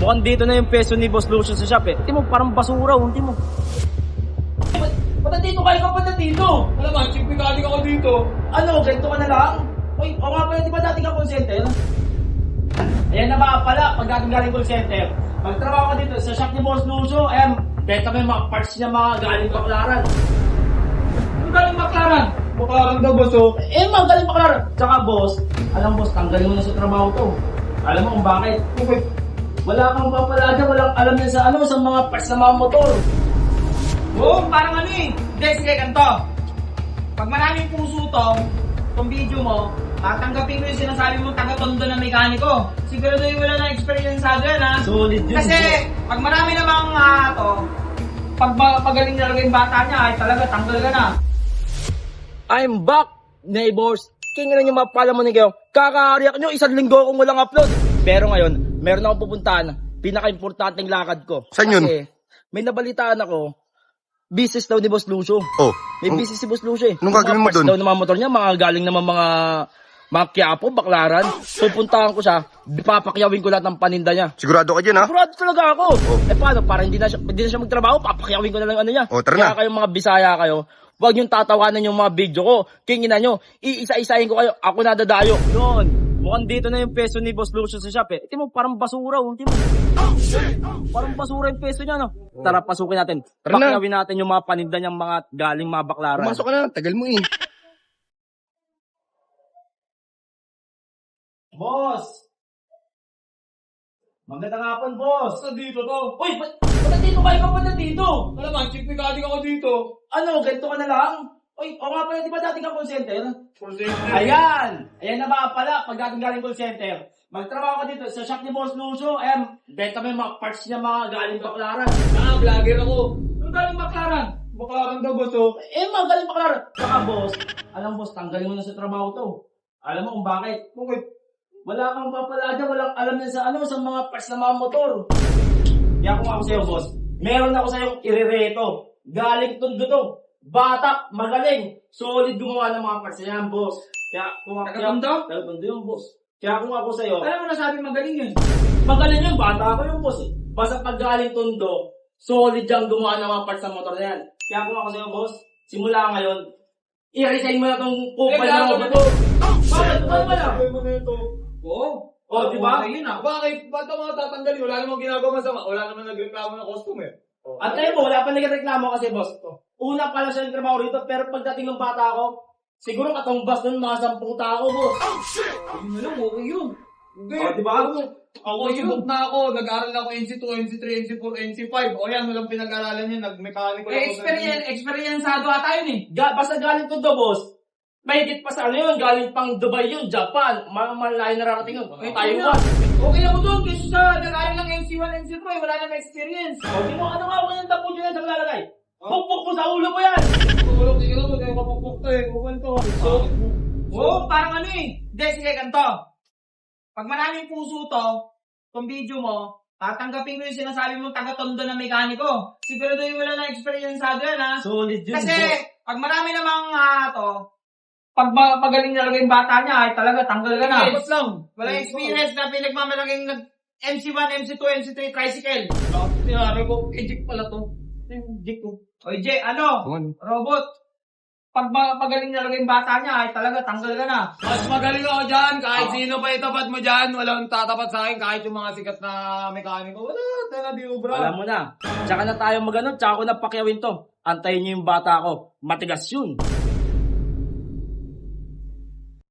Mukhang dito na yung peso ni Boss Lucio sa shop eh. Hindi mo, parang basura, oh. hindi mo. Ba't dito kayo ka pa dito? Alam mo, chick mechanic ako dito. Ano, ganito ka na lang? Uy, o nga pala, di ba dati ka call center? Ayan na ba pala, pag dating galing call center, magtrabaho ka dito sa shop ni Boss Lucio, ayan, beta mo yung mga parts niya mga galing baklaran. Ang galing baklaran? Bakaran daw boss oh. Eh, mga galing baklaran. Tsaka boss, alam boss, tanggalin mo na sa trabaho to. Alam mo kung bakit? Okay. Wala kang papalaga, walang alam yan sa ano, sa mga parts ng mga motor. Oo, parang ano eh. Hindi, sige, ganito. Pag maraming puso to, itong video mo, tatanggapin mo yung sinasabi mong taga-tondo na mekaniko. Siguro yung wala na experience sa yan, ha? Solid yun. Kasi, pag marami namang ah, to, pag ma- magaling talaga yung bata niya, ay talaga, tanggal ka na. I'm back, neighbors. Kinginan yung mapala mo ni kayo. Kakahariyak nyo, isang linggo akong walang upload. Pero ngayon, meron akong pupuntahan. Pinaka-importanting lakad ko. Saan yun? Kasi, may nabalitaan ako. Business daw ni Boss Lucio. Oh. May business si Boss Lucio eh. Mga gagawin mo dun? daw ng mga motor niya, mga galing naman mga mga Quiapo, baklaran. Pupuntahan ko siya, papakyawin ko lahat ng paninda niya. Sigurado ka dyan, ha? Sigurado talaga ako. Eh paano, para hindi na siya, hindi na siya magtrabaho, papakyawin ko na lang ano niya. Oh, tara Kaya na. kayong mga Bisaya kayo, huwag yung tatawanan yung mga video ko. Kinginan nyo, iisa-isahin ko kayo, ako na dadayo. Yun, mukhang dito na yung peso ni Boss Lucio sa shop eh. Iti mo, parang basura, oh. Iti mo. Parang basura yung peso niya, no? Tara, pasukin natin. Tara na. Pakyawin natin yung mga paninda niyang mga galing mga baklaran. Pumasok ka na, tagal mo eh. Boss! Magandang hapon, boss! Basta dito to. Uy, ba't, ba't dito kayo ka pa dito? Alam mo, chick ako dito. Ano, ganito ka na lang? Uy, o nga pala, di ba dati ka call center? For safety. Ayan! Ayan na ba pala, pag dating galing call center. Magtrabaho ka dito sa shop ni Boss Lucio, ayan, beta mo yung mga parts niya mga galing baklaran. Ah, vlogger ako. Ang galing baklaran? Bakaran daw boss oh. Eh, mga galing baklaran. Saka boss, alam boss, tanggalin mo na sa trabaho to. Alam mo kung bakit? Okay. Wala kang papalaga, walang alam yan sa ano, sa mga parts ng mga motor. Kaya kung ako sa'yo, boss, meron ako sa'yo irireto. Galing tondo to. Bata, magaling. Solid gumawa ng mga parts niyan, boss. Kaya kung ako Taga-Tondo? Taga-tondo yung boss. Kaya kung ako sa'yo, Alam mo na sabi magaling yun. magaling yung bata ako yung boss eh. Basta pag galing tondo, solid yung gumawa ng mga parts ng motor na yan. Kaya kung ako sa'yo, boss, simula ngayon, i-resign mo na tong kupal Eh, mo to. Bakit? Bakit ba na? Gawin mo na ito. Oo. Oh, di ba? Okay yun ah. Bakit? Ba't ang mga tatanggalin? Wala namang ginagawa masama. Wala naman nagreklamo ng customer. At tayo mo, wala pa nagreklamo kasi boss. Una pa lang siya nagtrabaho rito, pero pagdating ng bata ko, siguro katumbas nun mga sampung tao, boss. Yun na lang, okay yun. Hindi. Oh, di ba? Ako, ibok na ako. Nag-aaral ako NC2, NC3, NC4, NC5. O yan, walang pinag-aralan yan. Nag-mechanical Eh, experience, experiencado ata yun eh. Ga, basta galing to do, boss. Mahigit pa sa ano yun, galing pang Dubai yun, Japan, mga malayo narating yun. Eh, Taiwan. Okay ako doon, kasi sa nag-aaral ng MC1, MC2, eh, wala naman experience. O, di mo, ano nga ako yung tapo dyan sa malalagay? Pukpuk mo sa ulo mo yan! Tulog, tingnan mo. Tayo kapukpok to eh. Kuwan to. So, Oo, parang ano eh. Hindi, sige, ganito. Pag maraming puso to, itong video mo, tatanggapin mo yung sinasabi mong taga-tondo na mekaniko. Siguro yung wala na experience sa yan, ha? Solid yun, Kasi, pag marami namang ah, to, pag ma- magaling talaga yung bata niya, ay talaga, tanggal ka na. Tapos lang. Walang experience na pinagmamalaking nag MC1, MC2, MC3, tricycle. Sinabi ko, eject pala to. Yung eject ko. Oy, Jay, ano? Ano? Robot. Pag ma- magaling talaga yung bata niya, ay talaga, tanggal ka na. Mas magaling ako dyan. Kahit sino pa itapat mo dyan. Walang tatapat sa akin. Kahit yung mga sikat na mekaniko. Wala. Tala di ubra. Alam mo na. Tsaka na tayo magano, tsaka ko na pakyawin to. Antayin niyo yung bata ko. Matigas yun.